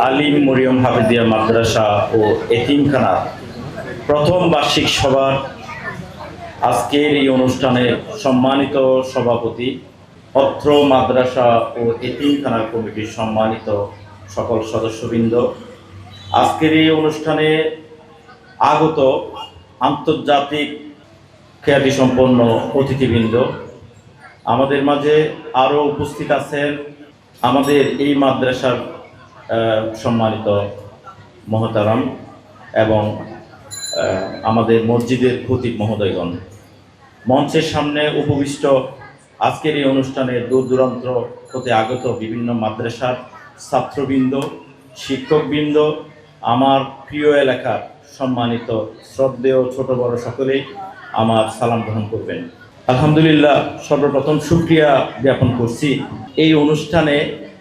আলিম মরিয়ম হাফিজিয়া মাদ্রাসা ও এতিমখানা প্রথম বার্ষিক সভার আজকের এই অনুষ্ঠানে সম্মানিত সভাপতি, অত্র মাদ্রাসা ও এতিমখানা কমিটির সম্মানিত সকল সদস্যবৃন্দ, আজকের এই অনুষ্ঠানে আগত আন্তর্জাতিক খ্যাতিসম্পন্ন অতিথিবৃন্দ, আমাদের মাঝে আরও উপস্থিত আছেন আমাদের এই মাদ্রাসার সম্মানিত মহতারাম এবং আমাদের মসজিদের খতিব মহোদয়গণ। মঞ্চের সামনে উপবিষ্ট আজকের এই অনুষ্ঠানে দূর দূরান্ত হতে আগত বিভিন্ন মাদ্রাসার ছাত্রবৃন্দ, শিক্ষকবৃন্দ, আমার প্রিয় এলাকার সম্মানিত শ্রদ্ধেয় ছোট বড় সকলেই আমার সালাম গ্রহণ করবেন। আলহামদুলিল্লাহ সর্বপ্রথম সুক্রিয়া জ্ঞাপন করছি। এই অনুষ্ঠানে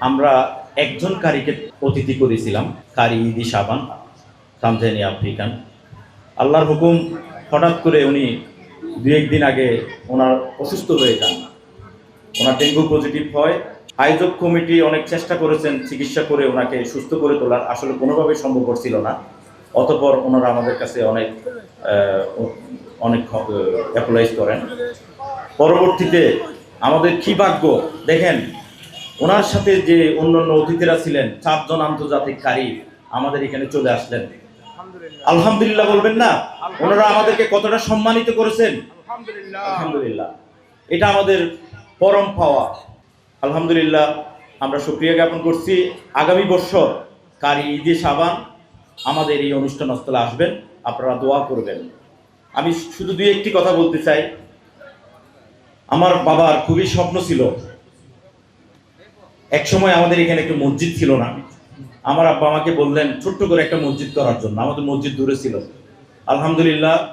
আমরা একজন কারিকে অতিথি করেছিলাম, কারি ইদি সাবান তানজানিয়া আফ্রিকান। আল্লাহর হুকুম, হঠাৎ করে উনি দু একদিন আগে ওনার অসুস্থ হয়ে যান। ওনার ডেঙ্গু পজিটিভ হয়। আয়োজক কমিটি অনেক চেষ্টা করেছেন চিকিৎসা করে ওনাকে সুস্থ করে তোলার, আসলে কোনোভাবেই সম্ভব ছিল না। অতপর ওনারা আমাদের কাছে অনেক অনেক অ্যাপ্লাইজ করেন। পরবর্তীতে আমাদের কি ভাগ্য? দেখেন ওনার সাথে যে অন্যান্য অতিথিরা ছিলেন চারজন আন্তর্জাতিক কারি আমাদের এখানে চলে আসলেন। আলহামদুলিল্লাহ। বলবেন না? ওনারা আমাদেরকে কতটা সম্মানিত করেছেন? আলহামদুলিল্লাহ। এটা আমাদের পরম পাওয়া। আলহামদুলিল্লাহ আমরা সুক্রিয়া জ্ঞাপন করছি আগামী বছর কারি ঈদে সাবান আমাদের এই অনুষ্ঠান স্থলে আসবেন আপনারা দোয়া করবেন। আমি শুধু দুই একটি কথা বলতে চাই। আমার বাবার খুবই স্বপ্ন ছিল এক সময় আমাদের এখানে একটু মসজিদ ছিল না। আমার আব্বা আমাকে বললেন, ছোট্ট করে একটা মসজিদ করার জন্য। আমাদের মসজিদ দূরে ছিল। আলহামদুলিল্লাহ,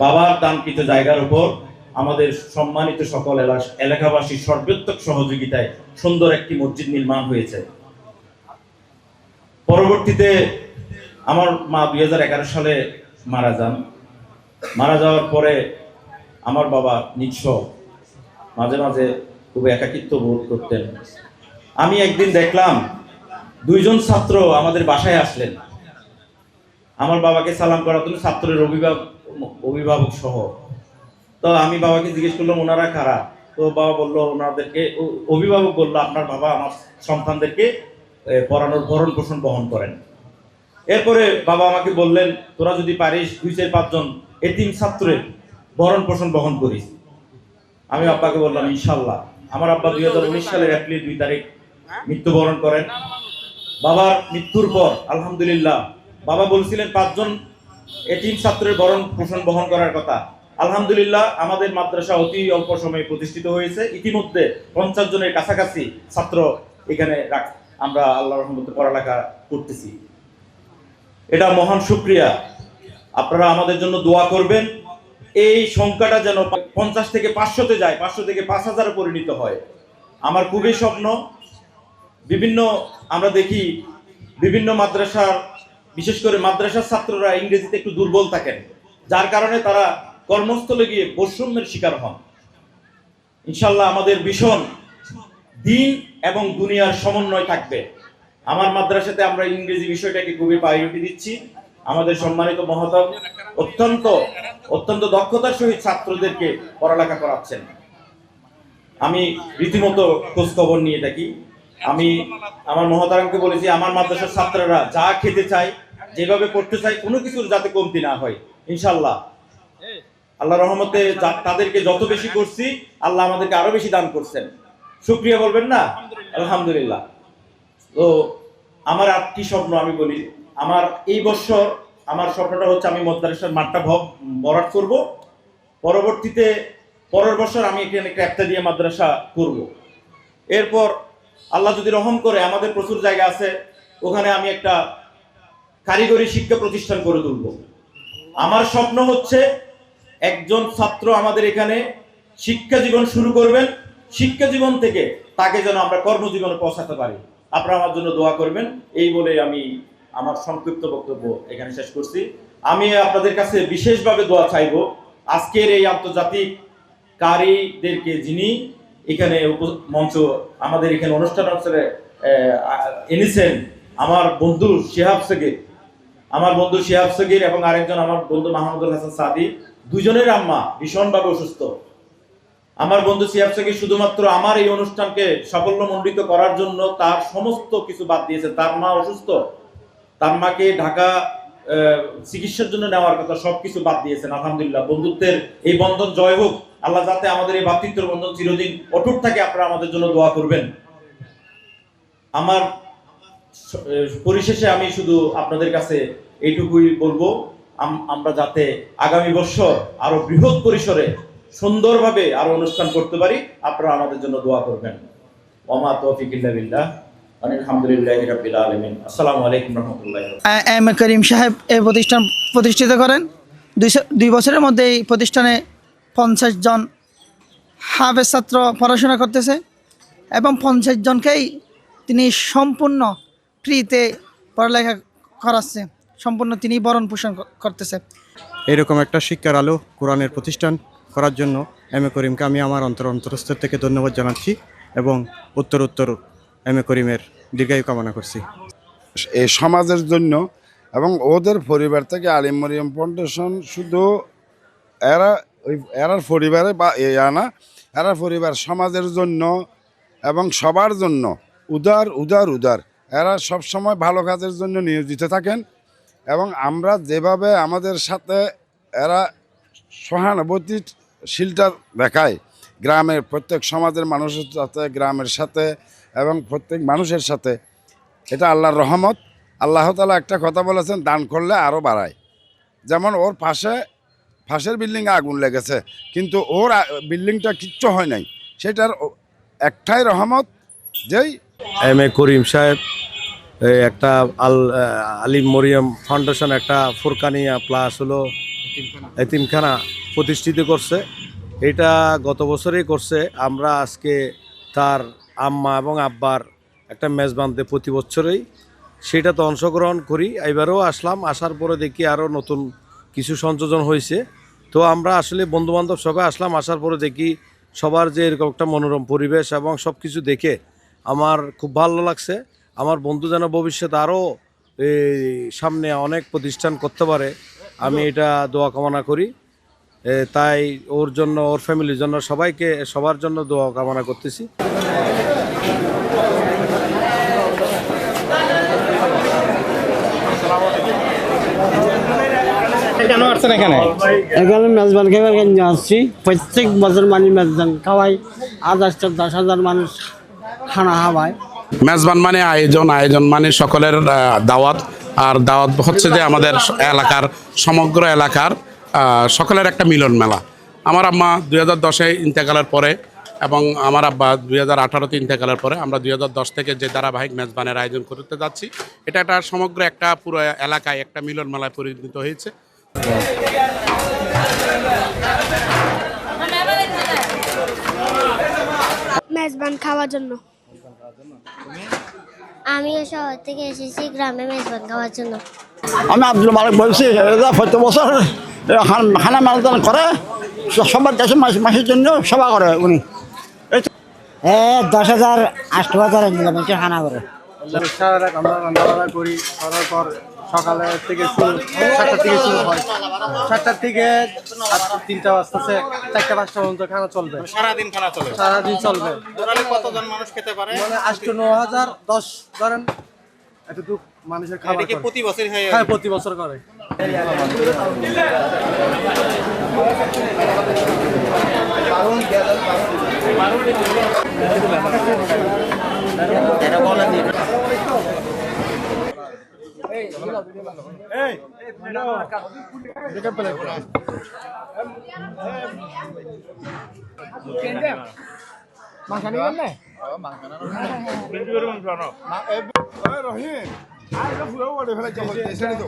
বাবার দানকৃত জায়গার উপর আমাদের সম্মানিত সকল এলা- এলাকাবাসীর সর্বোত্তক সহযোগিতায় সুন্দর একটি মসজিদ নির্মাণ হয়েছে। পরবর্তীতে আমার মা দুই হাজার এগারো সালে মারা যান। মারা যাওয়ার পরে আমার বাবা নিঃস্ব। মাঝে মাঝে খুব একাকিত্ব বোধ করতেন। আমি একদিন দেখলাম দুইজন ছাত্র আমাদের বাসায় আসলেন। আমার বাবাকে সালাম করার জন্য ছাত্রের অভিভাবক অভিভাবক সহ। তো আমি বাবাকে জিজ্ঞেস করলাম, ওনারা কারা? তো বাবা বলল, ওনাদেরকে অভিভাবক বলল, আপনার বাবা আমার সন্তানদেরকে পড়ানোর ভরণ পোষণ বহন করেন। এরপরে বাবা আমাকে বললেন, তোরা যদি পারিস, দুই চার পাঁচজন এতিম ছাত্রের ভরণ পোষণ বহন করিস। আমি আব্বাকে বললাম, ইনশাল্লাহ। আমার আব্বা দুই হাজার উনিশ সালের এপ্রিল দুই তারিখ মৃত্যুবরণ করেন। বাবার মৃত্যুর পর, আলহামদুলিল্লাহ, বাবা বলছিলেন, পাঁচজন এতিম ছাত্রের বরণ পোষণ বহন করার কথা। আলহামদুলিল্লাহ, আমাদের মাদ্রাসা অতি অল্প সময়ে প্রতিষ্ঠিত হয়েছে। ইতিমধ্যে পঞ্চাশ জনের কাছাকাছি ছাত্র এখানে রাখ, আমরা আল্লাহ রহমতে পড়ালেখা করতেছি। এটা মহান শুক্রিয়া আপনারা আমাদের জন্য দোয়া করবেন। এই সংখ্যাটা যেন পঞ্চাশ থেকে পাঁচশোতে যায়, পাঁচশো থেকে পাঁচ হাজারে পরিণত হয়। আমার খুবই স্বপ্ন বিভিন্ন, আমরা দেখি বিভিন্ন মাদ্রাসার, বিশেষ করে মাদ্রাসার ছাত্ররা ইংরেজিতে একটু দুর্বল থাকেন, যার কারণে তারা কর্মস্থলে গিয়ে বৈষম্যের শিকার হন। ইনশাল্লাহ আমাদের ভীষণ দিন এবং দুনিয়ার সমন্বয় থাকবে। আমার মাদ্রাসাতে আমরা ইংরেজি বিষয়টাকে খুবই প্রায়োরিটি দিচ্ছি। আমাদের সম্মানিত মহতব অত্যন্ত অত্যন্ত দক্ষতার সহিত ছাত্রদেরকে পড়ালেখা করাচ্ছেন। আমি রীতিমতো খোঁজ খবর নিয়ে থাকি। আমি আমার মহতারামকে বলেছি আমার মাদ্রাসার ছাত্ররা যা খেতে চায় যেভাবে পড়তে চায় কোনো কিছুর যাতে কমতি না হয় ইনশাল্লাহ আল্লাহ রহমতে তাদেরকে যত বেশি করছি আল্লাহ আমাদেরকে আরও বেশি দান করছেন। শুক্রিয়া বলবেন না? আলহামদুলিল্লাহ। তো আমার আর কি স্বপ্ন আমি বলি। আমার এই বছর আমার স্বপ্নটা হচ্ছে আমি মাদ্রাসার মাঠটা ভব বরাট করব। পরবর্তীতে পরের বছর আমি এখানে একটা একটা দিয়ে মাদ্রাসা করব। এরপর আল্লাহ যদি রহম করে, আমাদের প্রচুর জায়গা আছে, ওখানে আমি একটা কারিগরি শিক্ষা প্রতিষ্ঠান করে তুলব। আমার স্বপ্ন হচ্ছে একজন ছাত্র আমাদের এখানে শিক্ষা জীবন শুরু করবেন, শিক্ষা জীবন থেকে তাকে যেন আমরা কর্মজীবনে পৌঁছাতে পারি। আপনারা আমার জন্য দোয়া করবেন, এই বলে আমি আমার সংক্ষিপ্ত বক্তব্য এখানে শেষ করছি। আমি আপনাদের কাছে বিশেষভাবে দোয়া চাইব, আজকের এই আন্তর্জাতিক কারীদেরকে যিনি এখানে মঞ্চ, আমাদের এখানে অনুষ্ঠান অবসরে এনেছেন আমার বন্ধু শিহাব সেগির আমার বন্ধু শিহাব সেগির এবং আরেকজন আমার বন্ধু মাহমুদুল হাসান সাদি, দুজনের আম্মা ভীষণভাবে অসুস্থ। আমার বন্ধু সিয়াব সেগির শুধুমাত্র আমার এই অনুষ্ঠানকে সাফল্যমণ্ডিত করার জন্য তার সমস্ত কিছু বাদ দিয়েছে। তার মা অসুস্থ, তার মাকে ঢাকা চিকিৎসার জন্য নেওয়ার কথা সবকিছু বাদ দিয়েছেন, আলহামদুলিল্লাহ। বন্ধুত্বের এই বন্ধন জয় হোক। আল্লাহ যাতে আমাদের এই ভাতৃত্বের বন্ধন চিরদিন অটুট থাকে, আপনারা আমাদের জন্য দোয়া করবেন। আমার পরিশেষে আমি শুধু আপনাদের কাছে এইটুকুই বলব আমরা যাতে আগামী বছর আরও বৃহৎ পরিসরে সুন্দরভাবে আরও অনুষ্ঠান করতে পারি, আপনারা আমাদের জন্য দোয়া করবেন। ওমা তৌফিক বিল্লাহ এম করিম সাহেব এই প্রতিষ্ঠান প্রতিষ্ঠিত করেন? দুই বছরের মধ্যে এই প্রতিষ্ঠানে পঞ্চাশ জন হাফেজ ছাত্র পড়াশোনা করতেছে এবং পঞ্চাশ জনকেই তিনি সম্পূর্ণ ফ্রিতে পড়ালেখা করাচ্ছে সম্পূর্ণ তিনি বরণ পোষণ করতেছে। এরকম একটা শিক্ষার আলো কোরআনের প্রতিষ্ঠান করার জন্য এম এ করিমকে আমি আমার অন্তর অন্তরস্থ থেকে ধন্যবাদ জানাচ্ছি এবং উত্তর উত্তর এম এ করিমের দীর্ঘায়ু কামনা করছি। এই সমাজের জন্য এবং ওদের পরিবার থেকে আলিম মরিয়ম ফাউন্ডেশন শুধু এরা ওই এরার পরিবারে বা এরা না, এরার পরিবার সমাজের জন্য এবং সবার জন্য উদার উদার উদার। এরা সব সময় ভালো কাজের জন্য নিয়োজিত থাকেন এবং আমরা যেভাবে আমাদের সাথে এরা সহানুভূতিশীলটা দেখায়, গ্রামের প্রত্যেক সমাজের মানুষের সাথে, গ্রামের সাথে এবং প্রত্যেক মানুষের সাথে, এটা আল্লাহর রহমত। আল্লাহ তালা একটা কথা বলেছেন, দান করলে আরও বাড়ায়। যেমন ওর পাশে পাশের বিল্ডিংয়ে আগুন লেগেছে, কিন্তু ওর বিল্ডিংটা কিচ্ছু হয় নাই। সেটার একটাই রহমত যেই এম এ করিম সাহেব একটা আল আলিম মরিয়ম ফাউন্ডেশন একটা ফুরকানিয়া প্লাস হলো এতিমখানা প্রতিষ্ঠিত করছে। এটা গত বছরেই করছে। আমরা আজকে তার আম্মা এবং আব্বার একটা মেজবানতে প্রতি বছরেই সেটাতে অংশগ্রহণ করি। এবারেও আসলাম, আসার পরে দেখি আরও নতুন কিছু সংযোজন হয়েছে। তো আমরা আসলে বন্ধুবান্ধব সবাই আসলাম, আসার পরে দেখি সবার যে এরকম একটা মনোরম পরিবেশ এবং সব কিছু দেখে আমার খুব ভালো লাগছে। আমার বন্ধু যেন ভবিষ্যতে আরও সামনে অনেক প্রতিষ্ঠান করতে পারে, আমি এটা দোয়া কামনা করি। তাই ওর জন্য, ওর ফ্যামিলির জন্য সবাইকে, সবার জন্য দোয়া কামনা করতেছি। এখানে? মেজবান খাবার কেন আসছি। প্রত্যেক বছর মানে মেজবান খাওয়াই। আঠাশটা দশ হাজার মানুষ খানা খাওয়ায়। মেজবান মানে আয়োজন আয়োজন মানে সকলের দাওয়াত। আর দাওয়াত হচ্ছে যে আমাদের এলাকার সমগ্র এলাকার সকলের একটা মিলন মেলা। আমার আম্মা দুই হাজার দশে ইন্তেকালের পরে এবং আমার আব্বা দুই হাজার আঠারোতে ইন্তেকালের পরে আমরা দুই হাজার দশ থেকে যে ধারাবাহিক মেজবানের আয়োজন করতে যাচ্ছি। এটা একটা সমগ্র একটা পুরো এলাকায় একটা মিলন মেলায় পরিণত হয়েছে। মেজবান খাওয়ার জন্য। আমি শহর থেকে এসেছি গ্রামে মেজবান খাওয়ার জন্য। আমি আব্দুল মালিক বলছি প্রত্যেক বছর খানা মেলদান করে সবার দেশে মাস মাসের জন্য সেবা করে উনি। এ দশ হাজার আট হাজার খানা করে। আমরা রান্নাবান্না করি করার পর সকালে থেকে শুরু সাতটার থেকে শুরু হয়। সাতটার থেকে তিনটা বাজতেছে চারটা পাঁচটা পর্যন্ত খানা চলবে। সারাদিন খানা চলবে সারাদিন চলবে। কতজন মানুষ খেতে পারে? মানে আষ্ট ন হাজার দশ ধরেন এতটুক মানুষের খাবার প্রতি বছর হ্যাঁ প্রতি বছর করে। বলা দিয়ে Makanan kan nih? Oh, makanan. Bintu rumah plano. Ma, eh, Ah, lo fue ahora, déjala que volte, ese es